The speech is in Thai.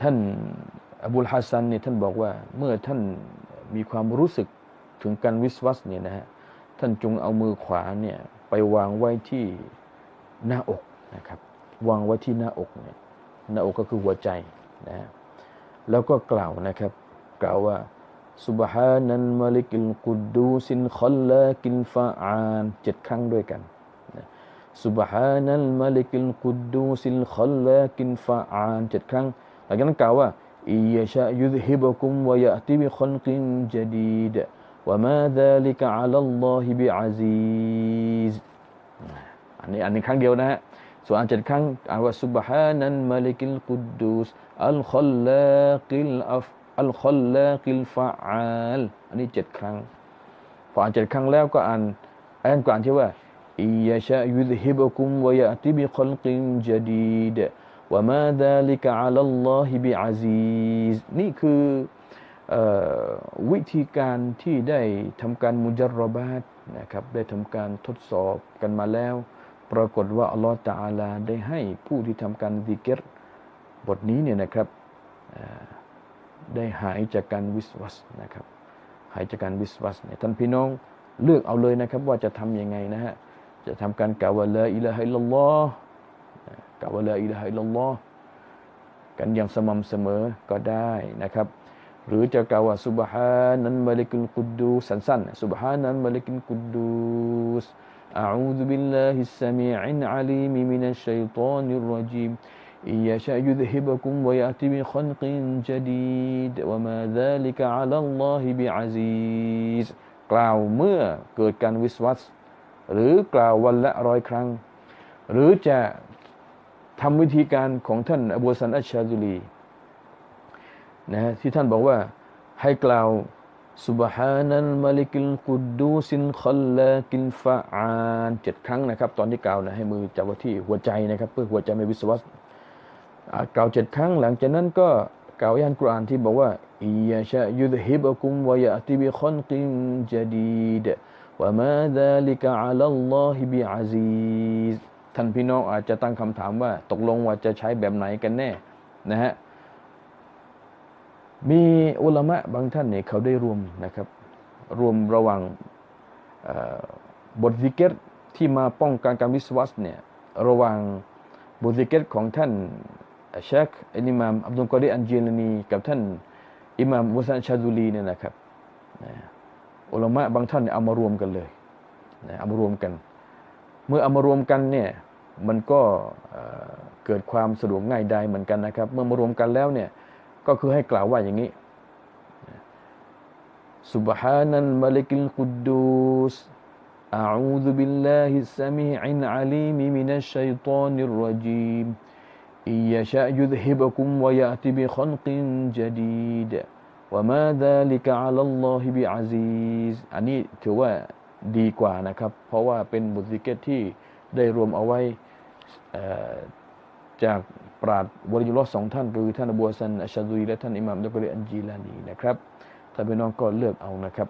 ท่านอบุลฮัสซันเนี่ยท่านบอกว่าเมื่อท่านมีความรู้สึกถึงการวิสวัสเนี่ยนะฮะท่านจงเอามือขวาเนี่ยไปวางไว้ที่หน้าอกนะครับ วางไว้ที่หน้าอกเนี่ยหน้าอกก็คือหัวใจนะฮะแล้วก็กล่าวนะครับ กล่าวว่า سبحان الملك القدوس الخلاق الفعال เจ็ดครั้งด้วยกัน سبحان الملك القدوس الخلاق الفعال เจ็ดครั้ง หลังนั้นกล่าวว่าอิยชะยุฮิบกุมวยะติบิคอนกินจดีดวะมาดาลิกะอัลลอฮิบิอาซีซอันนี้อันนี้ครั้งเดียวนะฮะส่วนอันเจ็ดครั้งอ่านว่าซุบฮานันมาลิกิลกุดดูสอัลคอลลากิลอัฟอัลคอลลากิลฟาอัลอันนี้เจ็ดครั้งพออ่านเจ็ดครั้งแล้วก็อ่านอ่านก่อนที่ว่าอิยชะยุฮิบกุมวยะติบิคอนกินจดีด วะมาดาลิกะอัลลอฮิบิอาซีซนี่คือวิธีการที่ได้ทำการมุจรบาตนะครับได้ทำการทดสอบกันมาแล้ว ปรากฏว่าอัลลอฮฺตาอาลาได้ให้ผู้ที่ทำการซิเกตบทนี้เนี่ยนะครับได้หายจากการวิสวัสนะครับหายจากการวิสวัสเนี่ยท่านพี่น้องเลือกเอาเลยนะครับว่าจะทำยังไงนะฮะจะทำการกล่าวว่าละอิละฮิลลอฮ์ กล่าวว่าละอิละฮิลลอฮ์กันอย่างสม่ำเสมอก็ได้นะครับ หรือจะกล่าวว่าสุบฮานันมะลิกุลกุดูสั้นๆสุบฮานันมะลิกุลกุดูส أعوذ بالله السميع العليم من الشيطان الرجيم إن يشاء يذهبكم ويأتي بخلق جديد وما ذلك على الله بعزيز กล่าวเมื่อเกิดการวิสวัสหรือกล่าววันละร้อยครั้ง หรือจะ ทำวิธีการของท่านอบูสันอัชชาดุลีนะที่ท่านบอกว่าให้กล่าว سبحان الملك القدوس الخلاق الفعال เจ็ดครั้งนะครับ ตอนที่กล่าวนะให้มือจับไว้ที่หัวใจนะครับ เพื่อหัวใจไม่วิสวัสกล่าวเจ็ดครั้งหลังจากนั้นก็กล่าวยันกุรอานที่บอกว่าอียาชะยุดฮิบกุมวยะติบิคอนกินจดีดวะมาดาลิกะอัลลอฮิบิอาซีซ ท่านพี่น้องอาจจะตั้งคำถามว่าตกลงว่าจะใช้แบบไหนกันแน่นะฮะมีอุลามะบางท่านเนี่ยเขาได้รวมนะครับ รวมระหว่างบทซิกเกตที่มาป้องกันการวิสวัสเนี่ยระหว่างบทซิกเกตของท่านเชคอิมามอับดุลกอดีอันเจลนีกับท่านอิมามมุสันชาดุลีเนี่ยนะครับอุลามะบางท่านเอามารวมกันเลยเอามารวมกัน เมื่อเอามารวมกันเนี่ย มันก็เกิดความสะดวกง่ายได้เหมือนกันนะครับ เมื่อมารวมกันแล้วเนี่ยก็คือให้กล่าวว่าอย่างนี้ سبحان الملك القدوس أعوذ بالله السميع العليم من الشيطان الرجيم إن يشاء يذهبكم ويأتي بخلق جديد وما ذلك على الله بعزيز อันนี้ถือว่าดีกว่านะครับ เพราะว่าเป็นบทสิกเกตที่ได้รวมเอาไว้ จากปราดวริยุลสองท่านคือท่านอบูฮัสันอัชชาดุยและท่านอิหม่ามดักเรอันจีลานีนะครับท่านพี่น้องก็เลือกเอานะครับ